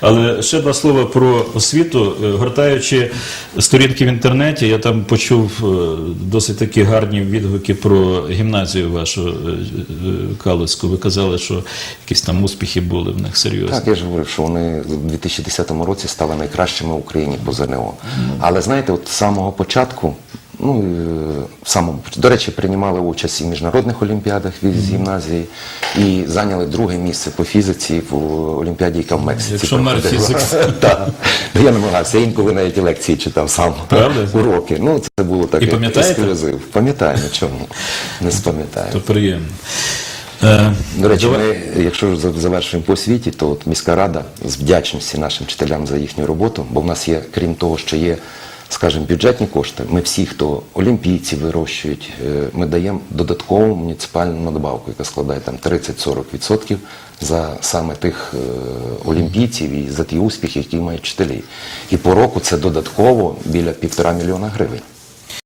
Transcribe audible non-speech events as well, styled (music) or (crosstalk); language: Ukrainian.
Але ще два слова про освіту. Е, Гортаючи сторінки в інтернеті, я там почув е, досить такі гарні відгуки про гімназію вашу е, Калицьку. Ви казали, що якісь там успіхи були в них серйозні. Так, я ж говорив, що вони у 2010 році стали найкращими в Україні по ЗНО. Але знаєте, от з самого початку, ну е, в самому до речі, приймали участь і в міжнародних олімпіадах від гімназії і зайняли друге місце по фізиці в олімпіаді, яка в Мексиці. Якщо мер. (laughs) Так. Я намагався, я інколи навіть лекції читав сам. Правда? Уроки. Ну, це було так. І пам'ятаєте? ексклюзив. Пам'ятаю, чому не спам'ятаю. То приємно. Е, До речі, ми, якщо за- завершуємо по освіті, то от міська рада з вдячності нашим вчителям за їхню роботу, бо в нас є, крім того, що є, скажімо, бюджетні кошти, ми всі, хто олімпійці вирощують, е, ми даємо додаткову муніципальну надбавку, яка складає там 30-40% за саме тих е, олімпійців і за ті успіхи, які мають вчителі. І по року це додатково біля півтора мільйона гривень.